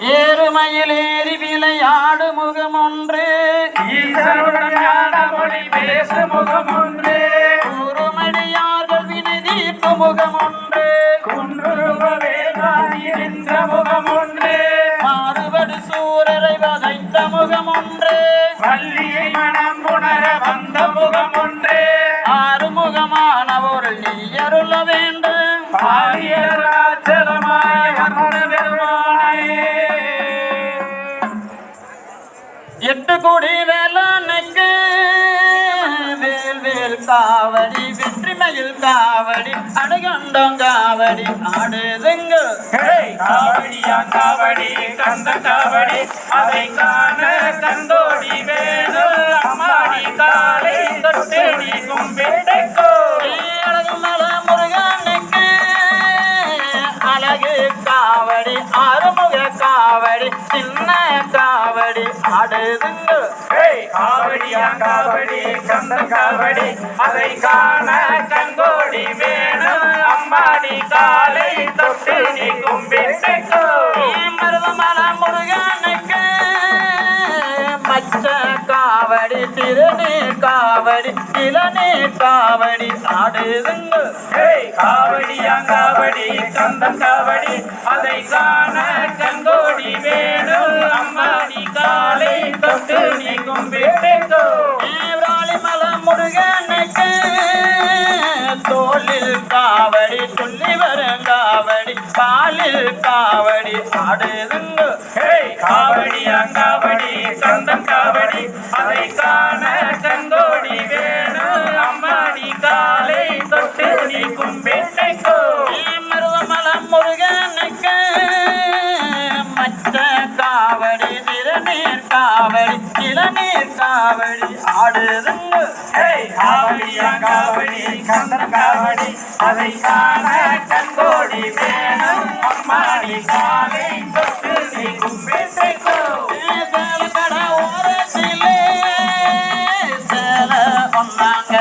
ஏறுமையில் ஏறி விளையாடு முகம் ஒன்று பேசு முகம் ஒன்று கூறுமடியார்கள் வினை தீர்ப்பு முகம் ஒன்று நின்ற முகம் ஒன்று மாறுபடு சூரரை வதைத்த முகம் ஒன்று வள்ளியை மனம் உணர வந்த முகம் கோடி வேளாண்மைக்கு வேல் வேல் காவடி வெற்றிமையில் காவடி அணுகண்டம் காவடி ஆடுதுங்க? காவடியா காவடி கந்த காவடி அதை காண கந்தோடி வேணும் அம்மாடி காலை தொட்டு நீ கும்பிடைக்கோ. அழகு மல முருகனுக்கு அழகு ஆடுதுங்க ஹேய், காவடியா காவடி கந்த காவடி. அதை காண கங்கோடி வேணும் அம்மாடி காலை தொட்டு நீ கும்பிடைக்கோ மருதமல முருகனுக்கு மச்ச காவடி திருநீ காவடி இளநீ காவடி ஆடுதுங்க ஹேய், காவடியா காவடி கந்த காவடி. அதை காண கங்கோடி வேணும் காவடி சொல்லி வரும் காவடி பாலில் காவடி ஆடுதுங்க. காவடி அங்காவடி காவடி காவடி அதை கா காவடி திருநீர் காவடி இளநீர் காவடி ஆடுதுங்க. காவடி கந்தம் காவடி அதை காண கந்தோடி வேணும். அம்மாடி காலை தொட்டு நீ கும்பிட்டைக்கோ. சேல கடை ஓரத்திலே சேல ஒன்னாங்க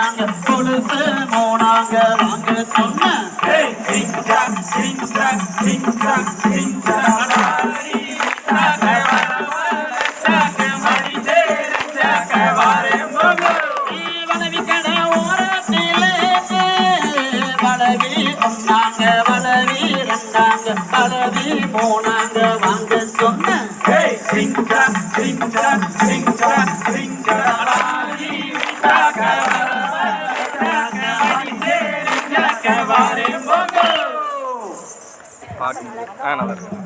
ரெண்டாங்க கொடுத்து மூணாங்க வாங்க சொன்னேன் Hey, sing song, sing song, sing song, sing song. பாட்டு. ஆ நல்லா இருக்கு.